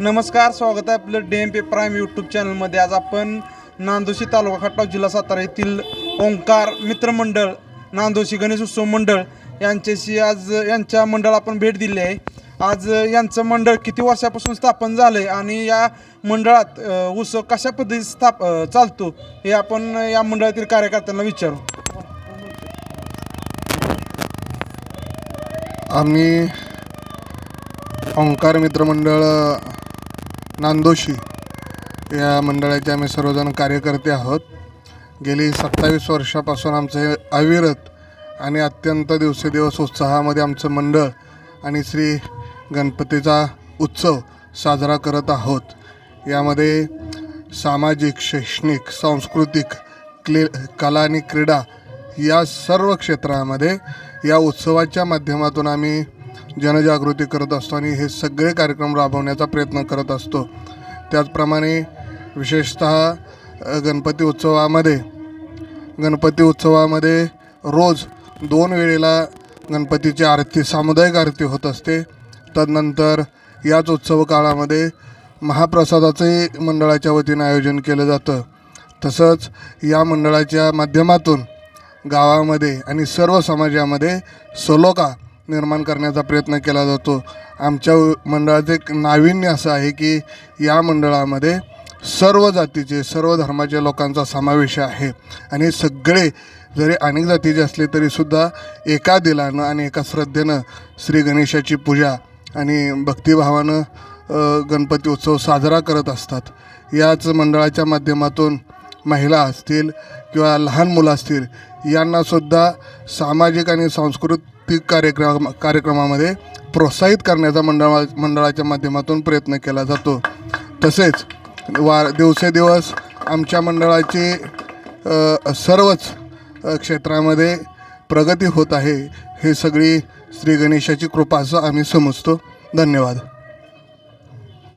नमस्कार स्वागत आहे आपलं D M P prime YouTube चॅनलमध्ये आज आपण नांदोशी तालुका खटाव जिल्हा सातारा येथील ओंकार मित्रमंडळ नांदोशी गणेश उत्सव मंडळ यांच्याशी आज यांच्या मंडळ आपण भेट दिली आहे. आज यांचं मंडळ किती वर्षापासून स्थापन झालं आहे आणि या मंडळात उत्सव कशा पद्धतीत स्थाप चालतो हे आपण या मंडळातील कार्यकर्त्यांना विचारू. आम्ही ओंकार मित्रमंडळ नांदोशी या मंडळाचे आम्ही सर्वजण कार्यकर्ते आहोत. गेली सत्तावीस वर्षापासून आमचं हे अविरत आणि अत्यंत दिवसेदिवस उत्साहामध्ये आमचं मंडळ आणि श्री गणपतीचा उत्सव साजरा करत आहोत. यामध्ये सामाजिक शैक्षणिक सांस्कृतिक क्ले कला आणि क्रीडा या सर्व क्षेत्रामध्ये या उत्सवाच्या माध्यमातून आम्ही जनजागृती करत असतो आणि हे सगळे कार्यक्रम राबवण्याचा प्रयत्न करत असतो. त्याचप्रमाणे विशेषत गणपती उत्सवामध्ये गणपती उत्सवामध्ये रोज दोन वेळेला गणपतीची आरती सामुदायिक आरती होत असते. तदनंतर याच उत्सव काळामध्ये महाप्रसादाचे मंडळाच्या वतीनं आयोजन केलं जातं. तसंच या मंडळाच्या माध्यमातून गावामध्ये आणि सर्व समाजामध्ये सलोका निर्माण करण्याचा प्रयत्न केला जातो. आमच्या मंडळाचं एक नाविन्य असं आहे की या मंडळामध्ये सर्व जातीचे सर्व धर्माच्या लोकांचा समावेश आहे. आणि सगळे जरी अनेक जातीचे असले तरीसुद्धा एका दिलानं आणि एका श्रद्धेनं श्री गणेशाची पूजा आणि भक्तिभावानं गणपती उत्सव साजरा करत असतात. याच मंडळाच्या माध्यमातून महिला असतील किंवा लहान मुलं असतील यांनासुद्धा सामाजिक आणि सांस्कृतिक कार्यक्रम कार्यक्रमामध्ये प्रोत्साहित करण्याचा मंडळा मंडळाच्या माध्यमातून प्रयत्न केला जातो. तसेच वार दिवसेदिवस आमच्या मंडळाची सर्वच क्षेत्रामध्ये प्रगती होत आहे हे सगळी श्री गणेशाची कृपा असं आम्ही समजतो. धन्यवाद.